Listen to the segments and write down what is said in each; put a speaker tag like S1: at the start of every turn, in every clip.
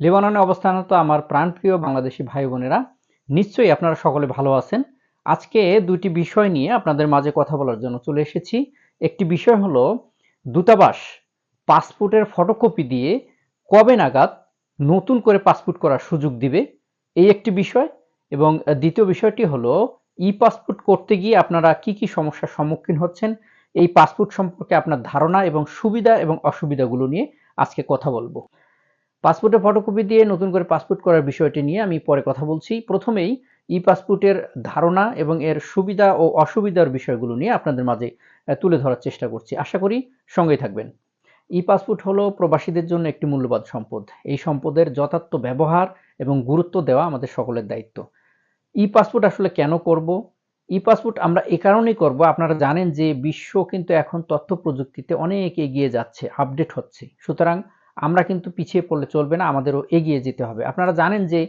S1: লেবাননে অবস্থানরত আমার প্রাণপ্রিয় বাংলাদেশি ভাই বোনেরা নিশ্চয়ই আপনারা সকলে ভালো আছেন। আজকে দুটি বিষয় নিয়ে আপনাদের মাঝে কথা বলার জন্য চলে এসেছি। একটি বিষয় হলো দূতাবাস পাসপোর্টের ফটোকপি দিয়ে কবে নাগাদ নতুন করে পাসপোর্ট করার সুযোগ দিবে, এই একটি বিষয়। এবং দ্বিতীয় বিষয়টি হলো ই পাসপোর্ট করতে গিয়ে আপনারা কি কি সমস্যার সম্মুখীন হচ্ছেন, এই পাসপোর্ট সম্পর্কে আপনার ধারণা এবং সুবিধা এবং অসুবিধাগুলো নিয়ে আজকে কথা বলব। পাসপোর্টের ফটোকপি দিয়ে নতুন করে পাসপোর্ট করার বিষয়টি নিয়ে আমি পরে কথা বলছি। প্রথমেই ই পাসপোর্টের ধারণা এবং এর সুবিধা ও অসুবিধার বিষয়গুলো নিয়ে আপনাদের মাঝে তুলে ধরার চেষ্টা করছি। আশা করি সঙ্গেই থাকবেন। ই পাসপোর্ট হলো প্রবাসীদের জন্য একটি মূল্যবান সম্পদ। এই সম্পদের যথার্থ ব্যবহার এবং গুরুত্ব দেওয়া আমাদের সকলের দায়িত্ব। ই পাসপোর্ট আসলে কেন করব? ই পাসপোর্ট আমরা এ কারণেই করব, আপনারা জানেন যে বিশ্ব কিন্তু এখন তথ্য প্রযুক্তিতে অনেক এগিয়ে যাচ্ছে আপডেট হচ্ছে। সুতরাং আমরা কিন্তু পিছিয়ে পড়লে চলবে না, আমাদেরও এগিয়ে যেতে হবে। আপনারা জানেন যে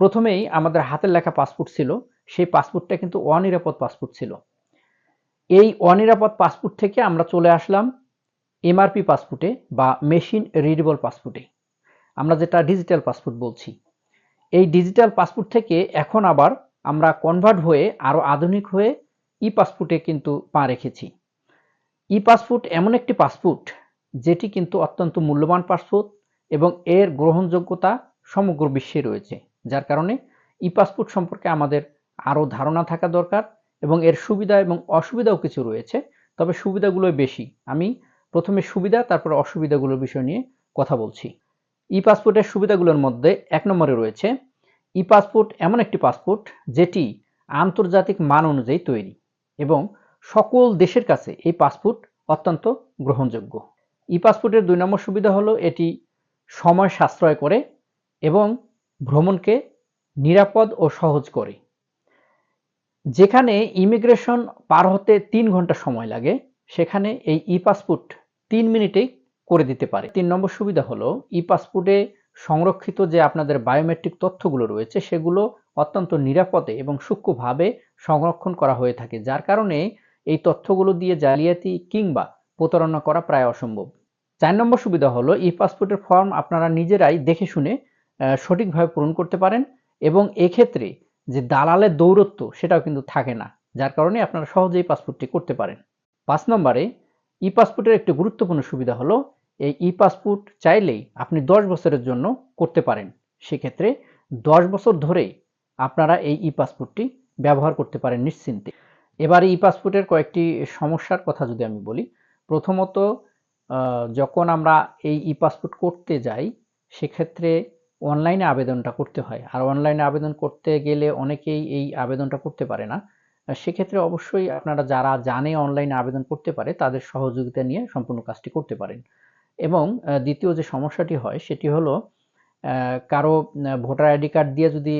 S1: প্রথমেই আমাদের হাতের লেখা পাসপোর্ট ছিল, সেই পাসপোর্টটা কিন্তু অনিরাপদ পাসপোর্ট ছিল। এই অনিরাপদ পাসপোর্ট থেকে আমরা চলে আসলাম এমআরপি পাসপোর্টে বা মেশিন রিডেবল পাসপোর্টে। আমরা যেটা ডিজিটাল পাসপোর্ট বলছি। এই ডিজিটাল পাসপোর্ট থেকে এখন আবার আমরা কনভার্ট হয়ে আরও আধুনিক হয়ে ই পাসপোর্টে কিন্তু পা রেখেছি। ই পাসপোর্ট এমন একটি পাসপোর্ট যেটি কিন্তু অত্যন্ত মূল্যবান পাসপোর্ট এবং এর গ্রহণযোগ্যতা সমগ্র বিশ্বে রয়েছে, যার কারণে ই পাসপোর্ট সম্পর্কে আমাদের আরও ধারণা থাকা দরকার এবং এর সুবিধা এবং অসুবিধাও কিছু রয়েছে। তবে সুবিধাগুলোই বেশি। আমি প্রথমে সুবিধা, তারপর অসুবিধাগুলোর বিষয় নিয়ে কথা বলছি। ই পাসপোর্টের সুবিধাগুলোর মধ্যে এক নম্বরে রয়েছে, ই পাসপোর্ট এমন একটি পাসপোর্ট যেটি আন্তর্জাতিক মান অনুযায়ী তৈরি এবং সকল দেশের কাছে এই পাসপোর্ট অত্যন্ত গ্রহণযোগ্য। ই পাসপোর্টের দুই নম্বর সুবিধা হলো এটি সময় সাশ্রয় করে এবং ভ্রমণকে নিরাপদ ও সহজ করে। যেখানে ইমিগ্রেশন পার হতে তিন ঘণ্টা সময় লাগে, সেখানে এই ই পাসপোর্ট তিন মিনিটেই করে দিতে পারে। তিন নম্বর সুবিধা হলো ই পাসপোর্টে সংরক্ষিত যে আপনাদের বায়োমেট্রিক তথ্যগুলো রয়েছে, সেগুলো অত্যন্ত নিরাপদে এবং সূক্ষ্মভাবে সংরক্ষণ করা হয়ে থাকে, যার কারণে এই তথ্যগুলো দিয়ে জালিয়াতি কিংবা প্রতারণা করা প্রায় অসম্ভব। চার নম্বর সুবিধা হলো ই পাসপোর্টের ফর্ম আপনারা নিজেরাই দেখে শুনে সঠিকভাবে পূরণ করতে পারেন এবং এক্ষেত্রে যে দালালের দৌরত্ব সেটাও কিন্তু থাকে না, যার কারণে আপনারা সহজেই পাসপোর্টটি করতে পারেন। পাঁচ নম্বরে, ই পাসপোর্টের একটি গুরুত্বপূর্ণ সুবিধা হলো, এই ই পাসপোর্ট চাইলেই আপনি দশ বছরের জন্য করতে পারেন। সেক্ষেত্রে দশ বছর ধরেই আপনারা এই ই পাসপোর্টটি ব্যবহার করতে পারেন নিশ্চিন্তে। এবার ই পাসপোর্টের কয়েকটি সমস্যার কথা যদি আমি বলি প্রথমত যখন আমরা এই ই পাসপোর্ট করতে যাই, সেক্ষেত্রে অনলাইনে আবেদনটা করতে হয়। আর অনলাইনে আবেদন করতে গেলে অনেকেই এই আবেদনটা করতে পারে না। সেক্ষেত্রে অবশ্যই আপনারা যারা জানে অনলাইনে আবেদন করতে পারে, তাদের সহযোগিতা নিয়ে সম্পূর্ণ কাজটি করতে পারেন। এবং দ্বিতীয় যে সমস্যাটি হয়, সেটি হলো কারও ভোটার আইডি কার্ড দিয়ে যদি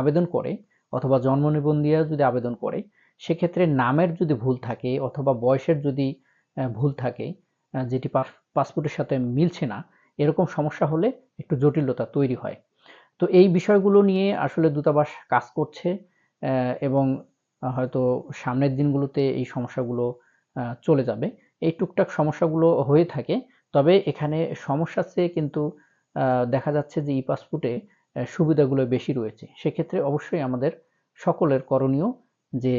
S1: আবেদন করে, অথবা জন্ম নিবন্ধন দিয়ে যদি আবেদন করে, সেক্ষেত্রে নামের যদি ভুল থাকে, অথবা বয়সের যদি ভুল থাকে যেটি পাস- পাসপোর্টের সাথে মিলছে না, এরকম সমস্যা হলে একটু জটিলতা তৈরি হয়। তো এই বিষয়গুলো নিয়ে আসলে দূতাবাস কাজ করছে এবং হয়তো সামনের দিনগুলোতে এই সমস্যাগুলো চলে যাবে। এই টুকটাক সমস্যাগুলো হয়ে থাকে, তবে এখানে সমস্যার চেয়ে কিন্তু দেখা যাচ্ছে যে ই পাসপোর্টে সুবিধাগুলো বেশি রয়েছে। সেক্ষেত্রে অবশ্যই আমাদের সকলের করণীয় যে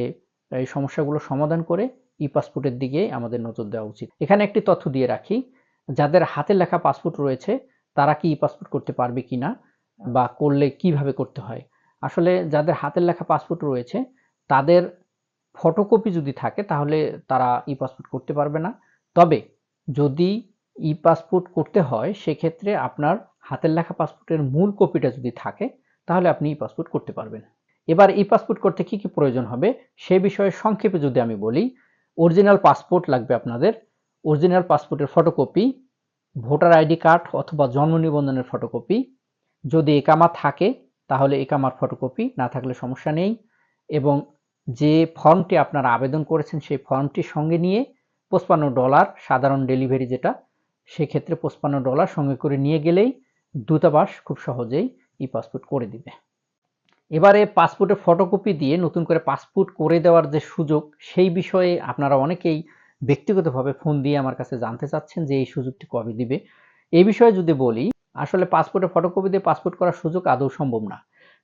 S1: এই সমস্যাগুলো সমাধান করে ই পাসপোর্টের দিকে আমাদের নজর দেওয়া উচিত। এখানে একটি তথ্য দিয়ে রাখি, যাদের হাতে লেখা পাসপোর্ট রয়েছে, তারা কি ই পাসপোর্ট করতে পারবে কিনা বা করলে কীভাবে করতে হয়? আসলে যাদের হাতের লেখা পাসপোর্ট রয়েছে, তাদের ফটোকপি যদি থাকে, তাহলে তারা ই পাসপোর্ট করতে পারবে না। তবে যদি ই পাসপোর্ট করতে হয়, সেক্ষেত্রে আপনার হাতের লেখা পাসপোর্টের মূল কপিটা যদি থাকে, তাহলে আপনি ই পাসপোর্ট করতে পারবেন। এবার ই পাসপোর্ট করতে কি কি প্রয়োজন হবে, সে বিষয়ে সংক্ষেপে যদি আমি বলি অরিজিনাল পাসপোর্ট লাগবে আপনাদের। অরিজিনাল পাসপোর্টের ফটোকপি ভোটার আইডি কার্ড অথবা জন্ম নিবন্ধনের ফটোকপি যদি একামা থাকে, তাহলে একামার ফটোকপি না থাকলে সমস্যা নেই। এবং যে ফর্মটি আপনারা আবেদন করেছেন, সেই ফর্মটি সঙ্গে নিয়ে পঁচপান্ন ডলার সাধারণ ডেলিভারি যেটা, সেক্ষেত্রে পঁচপান্ন ডলার সঙ্গে করে নিয়ে গেলেই দূতাবাস খুব সহজেই ই পাসপোর্ট করে দিবে। এবারে পাসপোর্টের ফটোকপি দিয়ে নতুন করে পাসপোর্ট করে দেওয়ার যে সুযোগ, সেই বিষয়ে আপনারা অনেকেই ব্যক্তিগতভাবে ফোন দিয়ে আমার কাছে জানতে চাচ্ছেন যে এই সুযোগটি কবে দিবে। এই বিষয়ে যদি বলি, আসলে পাসপোর্টের ফটোকপি দিয়ে পাসপোর্ট করার সুযোগ আদৌ সম্ভব না।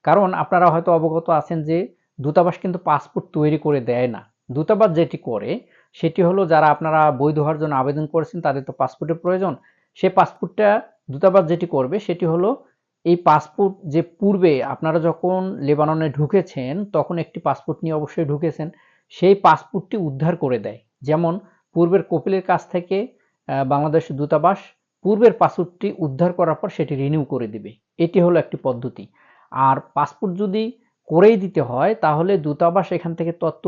S1: কারণ আপনারা হয়তো অবগত আছেন যে দূতাবাস কিন্তু পাসপোর্ট তৈরি করে দেয় না। দূতাবাস যেটি করে, সেটি হলো যারা আপনারা বৈধ হওয়ার জন্য আবেদন করেছেন, তাদের তো পাসপোর্টের প্রয়োজন। সে পাসপোর্টটা দূতাবাস যেটি করবে, সেটি হলো এই পাসপোর্ট যে পূর্বে আপনারা যখন লেবাননে ঢুকেছেন, তখন একটি পাসপোর্ট নিয়ে অবশ্যই ঢুকেছেন, সেই পাসপোর্টটি উদ্ধার করে দেয়। যেমন পূর্বের কপিলের কাছ থেকে বাংলাদেশ দূতাবাস পূর্বের পাসপোর্টটি উদ্ধার করার পর সেটি রিনিউ করে দিবে। এটি হলো একটি পদ্ধতি। আর পাসপোর্ট যদি করেই দিতে হয়, তাহলে দূতাবাস এখান থেকে তথ্য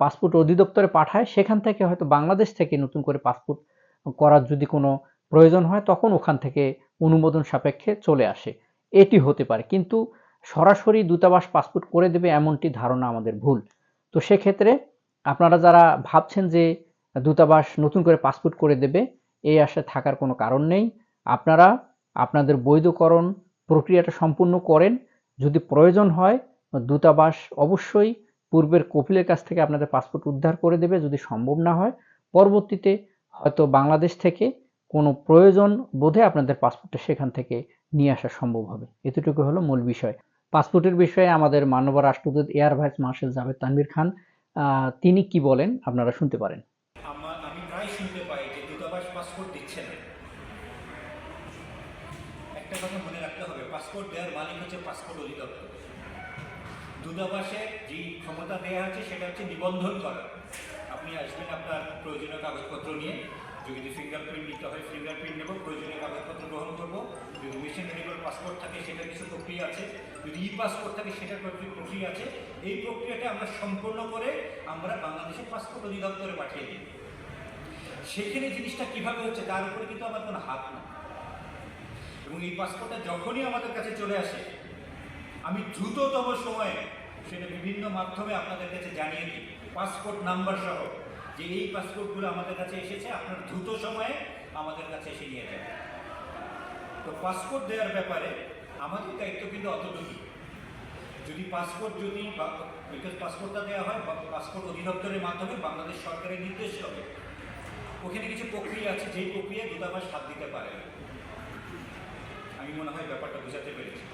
S1: পাসপোর্ট অধিদপ্তরে পাঠায়। সেখান থেকে হয়তো বাংলাদেশ থেকে নতুন করে পাসপোর্ট করার যদি কোনো প্রয়োজন হয়, তখন ওখান থেকে অনুমোদন সাপেক্ষে চলে আসে। এটি হতে পারে। কিন্তু সরাসরি দূতাবাস পাসপোর্ট করে দেবে এমনটি ধারণা আমাদের ভুল। তো সেক্ষেত্রে আপনারা যারা ভাবছেন যে দূতাবাস নতুন করে পাসপোর্ট করে দেবে, এই আশায় থাকার কোনো কারণ নেই। আপনারা আপনাদের বৈধকরণ প্রক্রিয়াটা সম্পূর্ণ করেন। যদি প্রয়োজন হয়, দূতাবাস অবশ্যই পূর্বের কপিলের কাছ থেকে আপনাদের পাসপোর্ট উদ্ধার করে দেবে। যদি সম্ভব না হয়, পরবর্তীতে হয়তো বাংলাদেশ থেকে কোনো প্রয়োজন বোধে আপনাদের পাসপোর্টটা সেখান থেকে নিয়ে আসা সম্ভব হবে। এতটুকু হলো মূল বিষয়। পাসপোর্টের বিষয়ে আমাদের মানব রাষ্ট্রদূত air vice marshal Javed Tanvir Khan তিনি কি বলেন আপনারা শুনতে পারেন।
S2: আমি প্রায় শুনতে পাই যে দূতাবাস পাসপোর্ট দিচ্ছে না। একটা কথা মনে রাখতে হবে পাসপোর্ট দেওয়ার মালিক হচ্ছে পাসপোর্ট অধিদপ্তর। দূতাবাসে যে ক্ষমতা দেওয়া হচ্ছে সেটা হচ্ছে নিবন্ধন করা। আপনি আসবেন আপনার প্রয়োজনীয় কাগজপত্র নিয়ে। যদি ফিঙ্গারপ্রিন্ট নিতে হয় ফিঙ্গারপ্রিন্ট নেব, প্রয়োজনীয় কাগজপত্র গ্রহণ করব। যদি মেশিন রেডিবল পাসপোর্ট থাকে সেটা কিছু প্রক্রিয়া আছে। যদি ই পাসপোর্ট থাকে, সেটার প্রক্রি- প্রক্রিয়া আছে। এই প্রক্রিয়াটা আমরা সম্পূর্ণ করে আমরা বাংলাদেশের পাসপোর্ট অধিদপ্তরে পাঠিয়ে দিই। সেখানে জিনিসটা কীভাবে হচ্ছে, তার উপরে কিন্তু আমার কোনো হাত না এবং এই পাসপোর্টটা যখনই আমাদের কাছে চলে আসে, আমি দ্রুততম সময়ে সেটা বিভিন্ন মাধ্যমে আপনাদের কাছে জানিয়ে দিই। পাসপোর্ট নাম্বার সহ। যে এই পাসপোর্টগুলো আমাদের কাছে এসেছে, আপনার দ্রুত সময়ে আমাদের কাছে এসে নিয়ে যাবে। তো পাসপোর্ট দেওয়ার ব্যাপারে আমাদের দায়িত্ব কিন্তু অতটুকুই। যদি পাসপোর্ট যদি বিকজ পাসপোর্টটা দেওয়া হয়, বা পাসপোর্ট অধিদপ্তরের মাধ্যমে বাংলাদেশ সরকারের নির্দেশ হবে। ওখানে কিছু প্রক্রিয়া আছে, যেই প্রক্রিয়া দূতাবাস হাত দিতে পারে আমি মনে হয় ব্যাপারটা বোঝাতে পেরেছি।